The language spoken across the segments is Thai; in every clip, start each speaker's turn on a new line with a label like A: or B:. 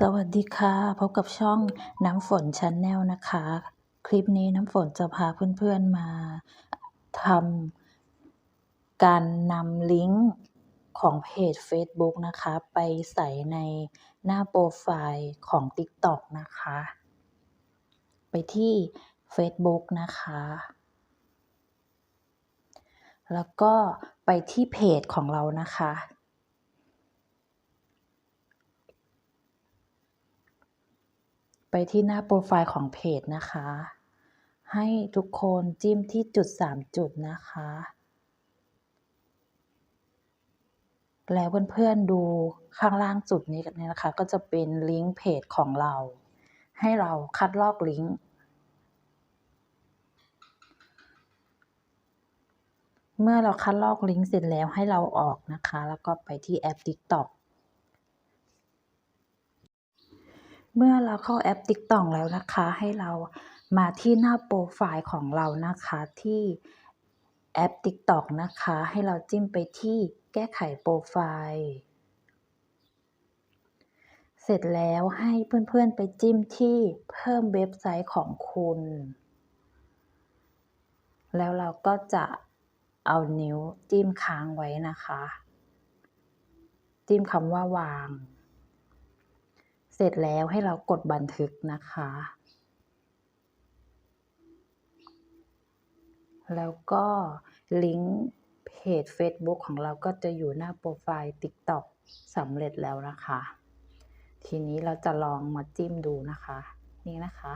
A: สวัสดีค่ะ พบกับช่องน้ำฝนชาแนลนะคะ คลิปนี้น้ำฝนจะพาเพื่อนๆมาทำการนำลิงก์ของเพจ Facebook นะคะ ไปใส่ในหน้าโปรไฟล์ของ TikTok นะคะ ไปที่ Facebook นะคะ แล้วก็ไปที่เพจของเรานะคะ ไปที่หน้าโปรไฟล์ของเพจนะคะ ให้ทุกคนจิ้มที่จุด 3 จุดนะคะ แล้วเพื่อนๆดูข้างล่างจุดนี้กันนะคะ ก็จะเป็นลิงก์เพจของเรา ให้เราคัดลอกลิงก์เมื่อเราคัดลอกลิงก์เสร็จแล้วให้เราออกนะคะ แล้วก็ไปที่แอป TikTok เมื่อเราเข้าแอป TikTok แล้วนะคะ ให้เรามาที่หน้าโปรไฟล์ของเรานะคะที่แอป TikTok นะคะ ให้เราจิ้มไปที่แก้ไขโปรไฟล์เสร็จแล้วให้เพื่อนๆไปจิ้มที่เพิ่มเว็บไซต์ของคุณ แล้วเราก็จะเอานิ้วจิ้มค้างไว้นะคะ จิ้มคำว่าวาง เสร็จแล้วให้เรากดบันทึกนะคะ แล้วก็ลิงก์เพจ Facebook ของเราก็จะอยู่หน้าโปรไฟล์ TikTok สำเร็จแล้วนะคะ ทีนี้เราจะลองมาจิ้มดูนะคะ นี่นะคะ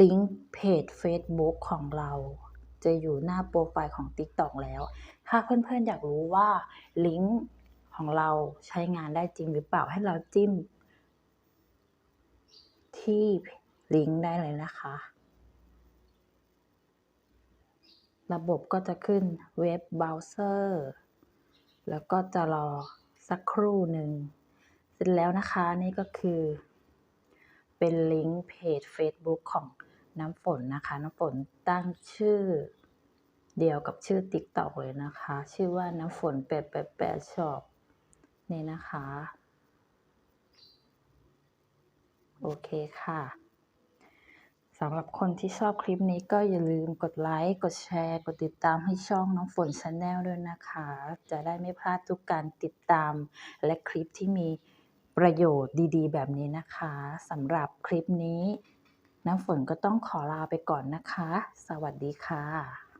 A: ลิงก์เพจ Facebook ของเราจะอยู่หน้าโปรไฟล์ของ TikTok แล้ว ถ้าเพื่อนๆอยากรู้ว่าลิงก์ ของเราใช้งานได้จริงหรือเปล่าให้เราจิ้ม ที่ลิงก์ได้เลยนะคะ ระบบก็จะขึ้นเว็บเบราว์เซอร์แล้วก็จะรอสักครู่หนึ่ง เสร็จแล้วนะคะนี่ก็คือ เป็นลิงก์เพจ Facebook ของน้ำฝนนะคะ น้ำฝนตั้งชื่อเดียวกับชื่อ TikTok เลยนะคะ ชื่อว่าน้ำฝนแปดแปดแปดชอบ นี่นะคะ โอเคค่ะสำหรับคนที่ชอบคลิปนี้ก็อย่าลืมกดไลค์ กดแชร์ กดติดตามให้ช่องน้องฝนชาแนลด้วยนะคะ จะได้ไม่พลาดทุกการติดตามและคลิปที่มีประโยชน์ดีๆ แบบนี้นะคะสำหรับคลิปนี้ น้ำฝนก็ต้องขอลาไปก่อนนะคะ สวัสดีค่ะ